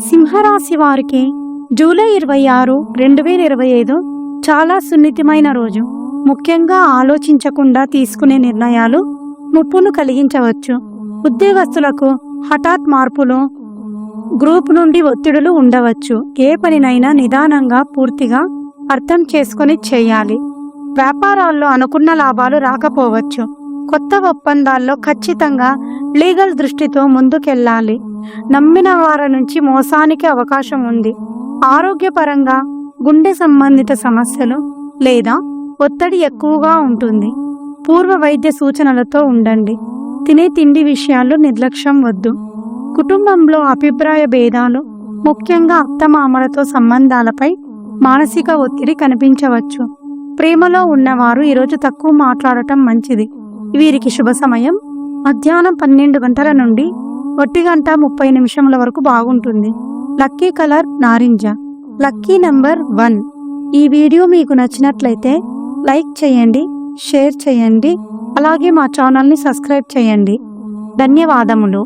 సింహరాశి వారికి జూలై ఇరవై ఆరు రెండు వేల ఇరవై ఐదు చాలా సున్నితమైన రోజు. ముఖ్యంగా ఆలోచించకుండా తీసుకునే నిర్ణయాలు ముప్పును కలిగించవచ్చు. ఉద్యోగస్తులకు హఠాత్ మార్పులు గ్రూప్ నుండి ఒత్తిడులు ఉండవచ్చు. ఏ పనినైనా నిదానంగా పూర్తిగా అర్థం చేసుకొని చేయాలి. వ్యాపారాల్లో అనుకున్న లాభాలు రాకపోవచ్చు. కొత్త ఒప్పందాల్లో ఖచ్చితంగా లీగల్ దృష్టితో ముందుకెళ్ళాలి. నమ్మిన వారి నుంచి మోసానికి అవకాశం ఉంది. ఆరోగ్యపరంగా గుండె సంబంధిత సమస్యలు లేదా ఒత్తిడి ఎక్కువగా ఉంటుంది. పూర్వ వైద్య సూచనలతో ఉండండి. తినే తిండి విషయాల్లో నిర్లక్ష్యం వద్దు. కుటుంబంలో అభిప్రాయ భేదాలు ముఖ్యంగా అత్తమామలతో సంబంధాలపై మానసిక ఒత్తిడి కనిపించవచ్చు. ప్రేమలో ఉన్నవారు ఈరోజు తక్కువ మాట్లాడటం మంచిది. వీరికి శుభ సమయం. మధ్యాహ్నం పన్నెండు గంటల నుండి ఒట్టి గంట ముప్పై నిమిషముల వరకు బాగుంటుంది. లక్కీ కలర్ నారింజ. Lucky number one. ఈ వీడియో మీకు నచ్చినట్లయితే లైక్ చేయండి షేర్ చేయండి అలాగే మా ఛానల్ని సబ్స్క్రైబ్ చేయండి. ధన్యవాదములు.